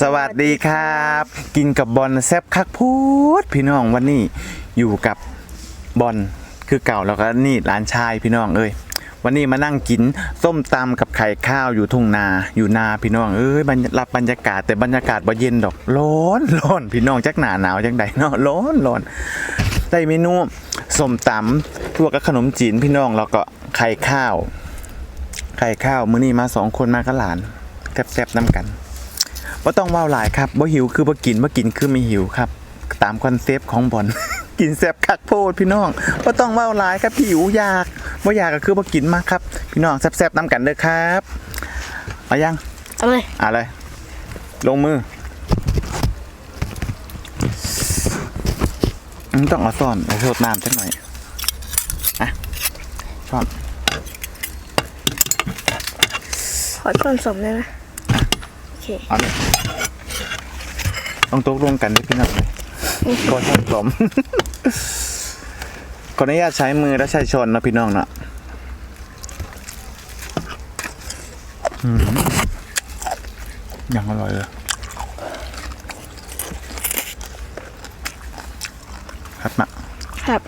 สวัสดีครับ กินกับบอลแซบคักพูดพี่น้องวันนี้อยู่กับบอลคือเก่าแล้วก็นี่ร้านชายพี่น้องเอ้ยวันนี้มานั่งกินส้มตำกับไข่ข้าวอยู่ทุ่งนาอยู่นาพี่น้องเอ้ยบรรรับบรรยากาศแต่บรรยากาศบ่เย็นดอกร้อนร้อนพี่น้องจักหนาหนาวจังใดเนาะร้อนร้อนได้เมนูส้มตำทั่วกับขนมจีนพี่น้องแล้วก็ไข่ข้าว ไข่ข้าวมื้อนี้มาสองคนมากับหลานแซ่บๆน้ำกัน บ่ต้องเว้าหลายครับบ่หิวคือบ่กินบ่กินคือไม่หิวครับ ตามคอนเซปต์ของบอลกินแซ่บคักโพดพี่น้องบ่ต้องเว้าหลายครับหิวอยากบ่อยากก็คือบ่กินมากครับ พี่น้องแซ่บๆน้ำกันเด้อครับเอายังเอาเลยเอะไรลงมืออืมต้องเอาซ่อนเอาโทษน้ำสักหน่อยอะชอบขอต้นสมได้ไหมโอ เคเอาเลยต้องตกลงกันด้วยพี่น้องเลยก็ชอบสมขออนุญาตใช้มือและใช้ชนนะพี่น้องเนาะอืมยังอร่อยเลยครับมาครับ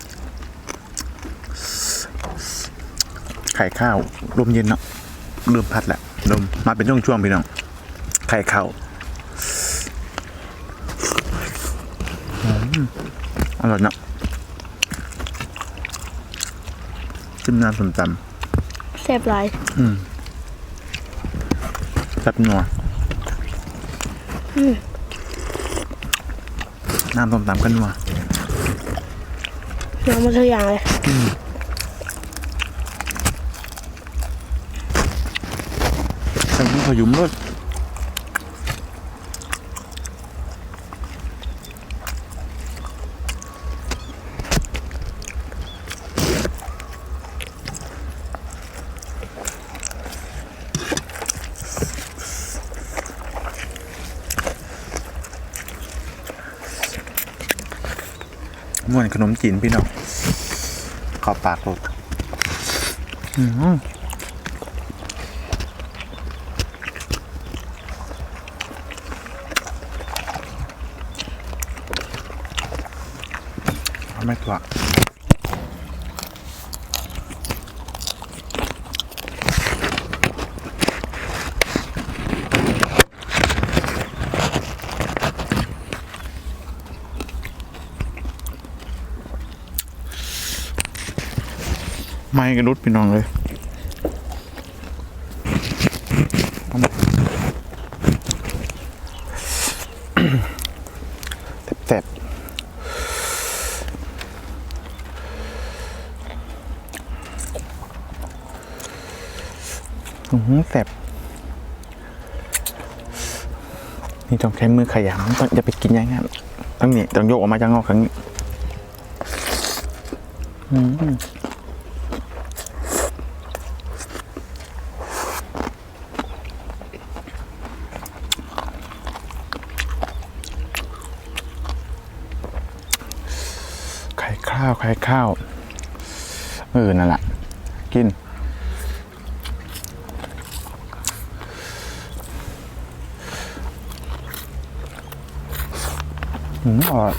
ไข่ข้าวลมเย็นเนาะเริ่มพัดแหละลมมาเป็นช่วงๆพี่น้อง ไข่ข้าวอืมอร่อยเนาะจิ้มน้ำส้มตแซ่บหลายำอืมแซ่บนัวน้ำส้มตำก็นัวน้ำมันทุกอย่างเลยใส่ขยุมรส ม่วนขนมจีนพี่น้องขอบปากรสอืมเอาไม่ตัว ไม่กระดุดพี่น้องเลยเอามาแซ่บอื้อหือแซ่บนี่ต้องใช้มือขยำต้องอย่าไปกินอย่างนั้นต้องนี่ต้องยกออกมาจากนอกครั้งนี้ อืมไข่ข้าว ไข่ข้าว เออ นั่นแหละ กิน อืมอร่อย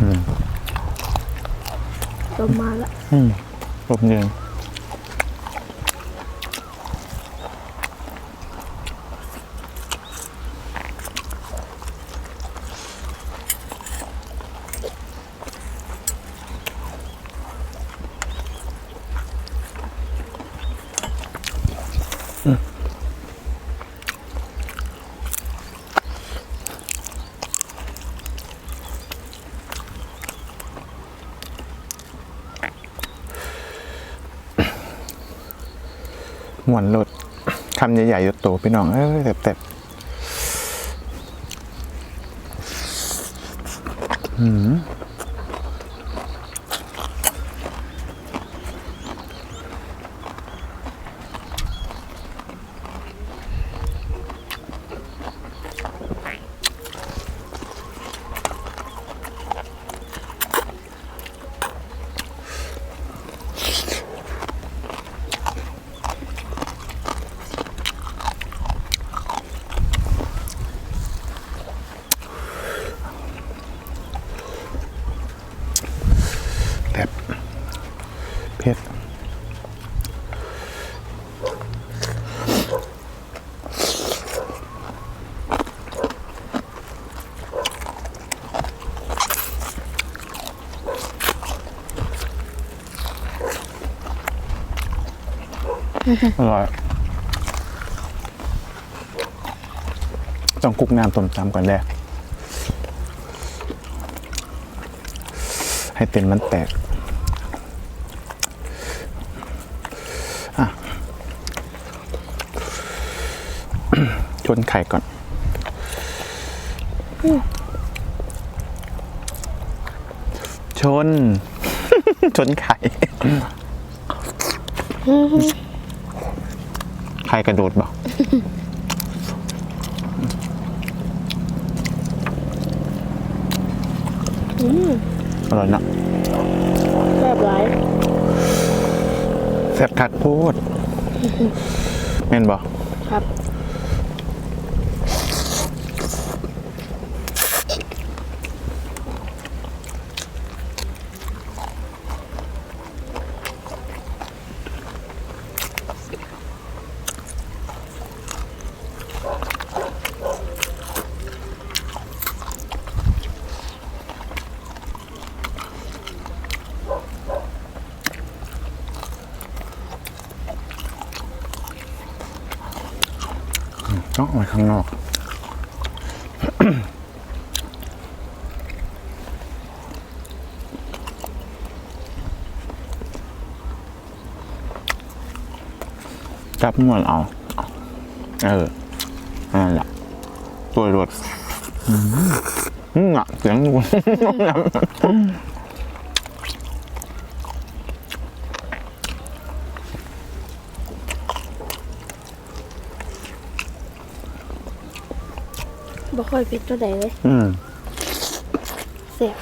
อืมลมมาละอืมลมเย็น หมวนลดคำใหญ่ๆโตพี่น้องเอ้ยเต็บๆอืม อร่อยต้องคลุกน้ำต้มตำก่อนแรกให้เต็นมันแตกชนไข่ก่อนชน ชนไข่ ข่กระโดดบอกอร่อยนะแซ่บหลายแซ่บคักโพดแม่นบอกครับ ต้องเอาไว้ข้างนอก จับมวนเอา เออนั่นแหละตัวรถอืมอืมอะเสียงงู บ่ค่อยเผ็ดเท่าใดเลยอืมแซ่บ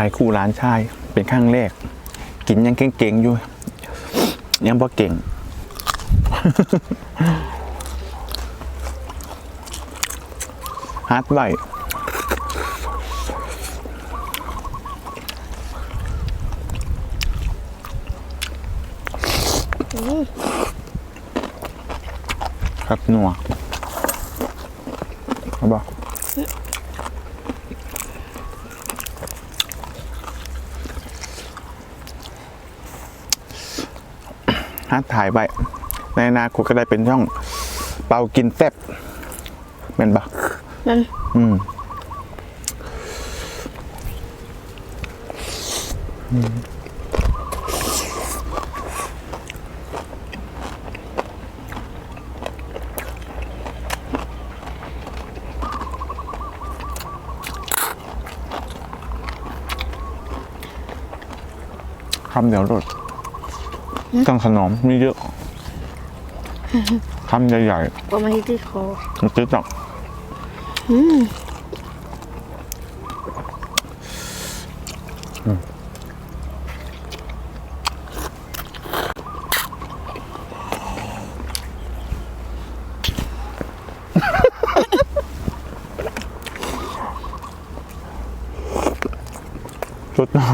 ายคู่ร้านชาย เป็นข้างแรก กินยังเก่งๆอยู่ ยังพอเก่งฮาร์ดไวครับนัวเอาบอก ฮะถ่ายไปในอนาคตก็ได้เป็นช่องเปากินแซ่บเป็นปะนั่นอืมคำเดียวรด ต้องขนมมีเยอะคำใหญ่ก็มาที่ที่คอๆมันจะจับอืมรสน้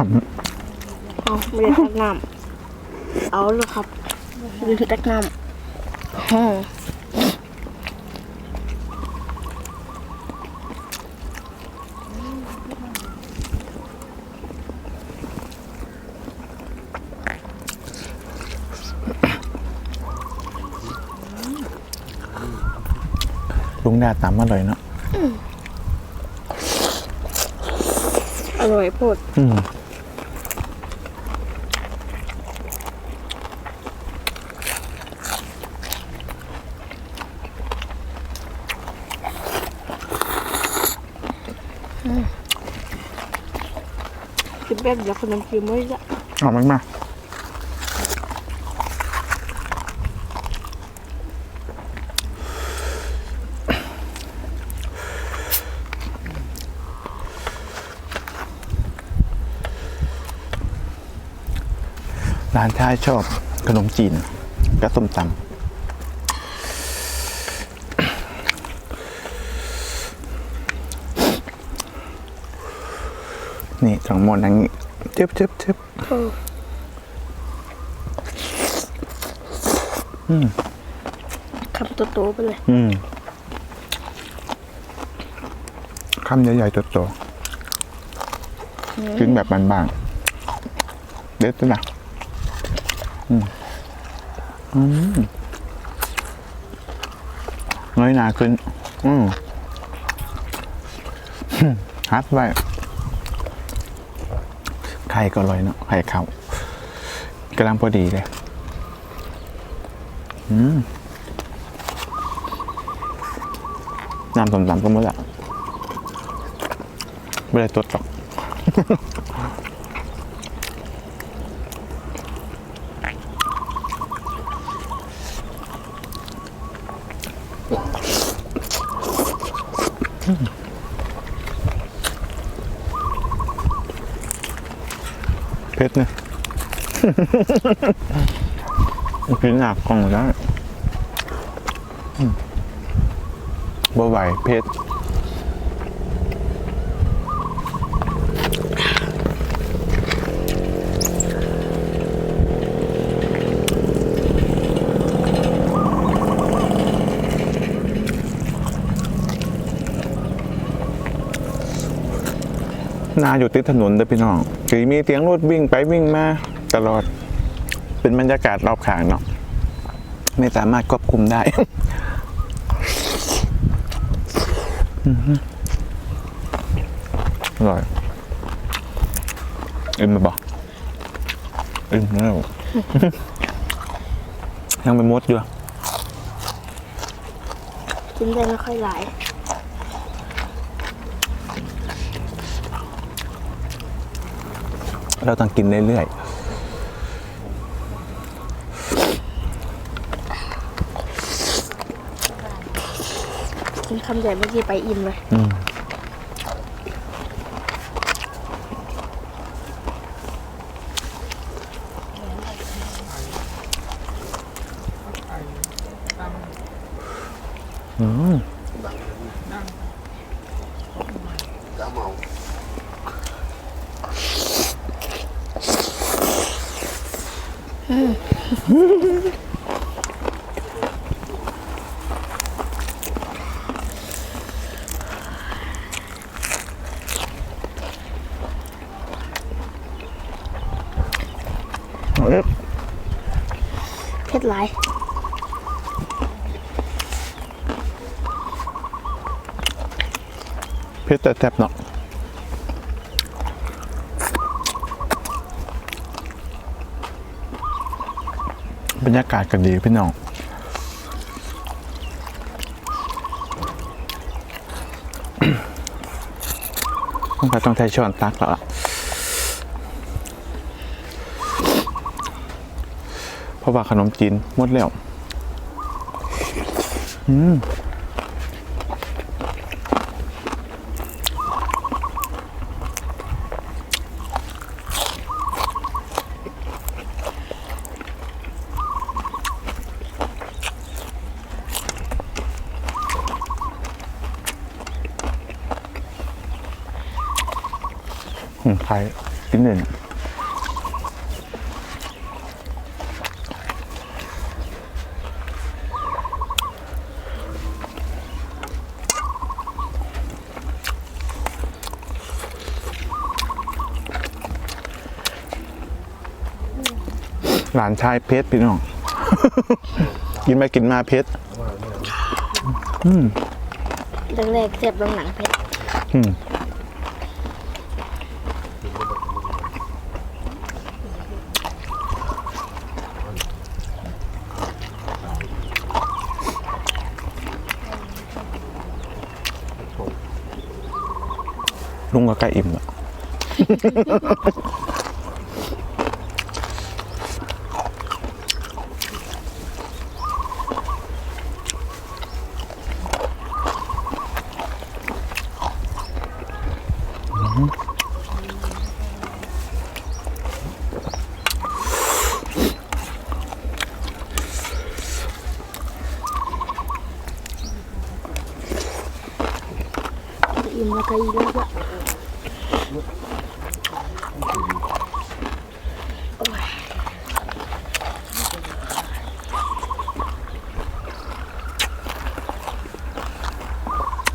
เอาไม่ได้ตักน้ำ เอาเลยครับลืมตักน้ำอืมำลุงดาตำอร่อยเนาะอร่อยโพดอืม กินแบเดี๋ยวขนมจีนไม่ได้เอามากมาร้านชายชอบขนมจีนกับส้มตำ นี่ทั้งหมดอย่างนี้จึ๊บจึ๊บจึ๊บคำโตๆไปเลย อืมคำใหญ่ๆโตๆกินแบบบางๆเด็ดด้วยนะอืมอืมน้อยหนาขึ้น อืมฮัดไว้ไข่ก็อร่อยเนาะไข่เขากำลังพอดีเลยอืมน้ำส้มตำก็หมดละไม่ได้ตดหรอก เผ็ดเนี่ยกินหนักกล่องได้อืมบ่ไหวเผ็ด นาอยู่ติดถนนเด้อพี่น้องสีมีเสียงรถวิ่งไปวิ่งมาตลอด เป็นบรรยากาศรอบข้างเนาะไม่สามารถควบคุมได้อื้อหืออร่อยอิ่มไหมบอกอิ่มแล้วยังเป็นมดอยู่กินได้ไม่ค่อยหลาย เราต้องกินเรื่อยๆกินคำใหญ่เมื่อกี้ไปอิ่มเลยอืม อืม เผ็ดหลายเพชรแต่แทบเนาะ บรรยากาศก็ดีพี่น้องต้องไปต้องใช้ช้อนตักแล้วล่ะเพราะว่าขนมจีนหมดแล้ว อืม อืมใครกินหนึ่งหลานชายเพชรพี่น้อง กินไปกินมาเพชรแรกๆเจ็บหลังๆเผ็ดอืม ลุงก็ใกล้อิ่มแล้ว อิ่มแล้วก็อิ่มแล้วก็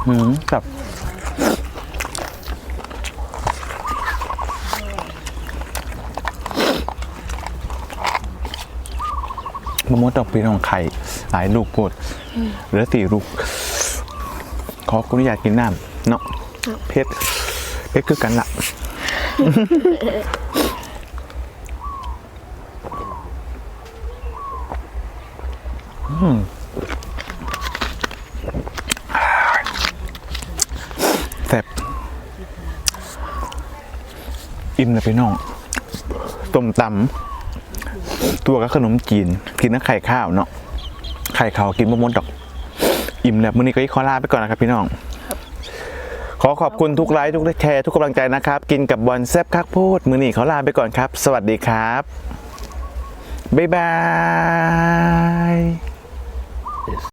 หืมแบบมะม่วงดอกปีนของไข่หลายลูกโพดเหลือสี่ลูก ขอคุณอนุญาตกินน้ำเนาะเพชรเพชรคือกันละแซ่บอิ่มเลยพี่น้องต้มตำตัวกับขนมจีน กินน้ำไข่ข้าวเนาะไข่ขาวกินบะมดดอก อิ่มแล้วมื้อนี้ก็ขอลาไปก่อนนะครับพี่น้อง ขอขอบคุณทุกไลค์ทุกแชร์ทุกกำลังใจนะครับ กินกับบอลแซบคักพูดมื้อนี้เขาลาไปก่อนครับ สวัสดีครับ บ๊ายบาย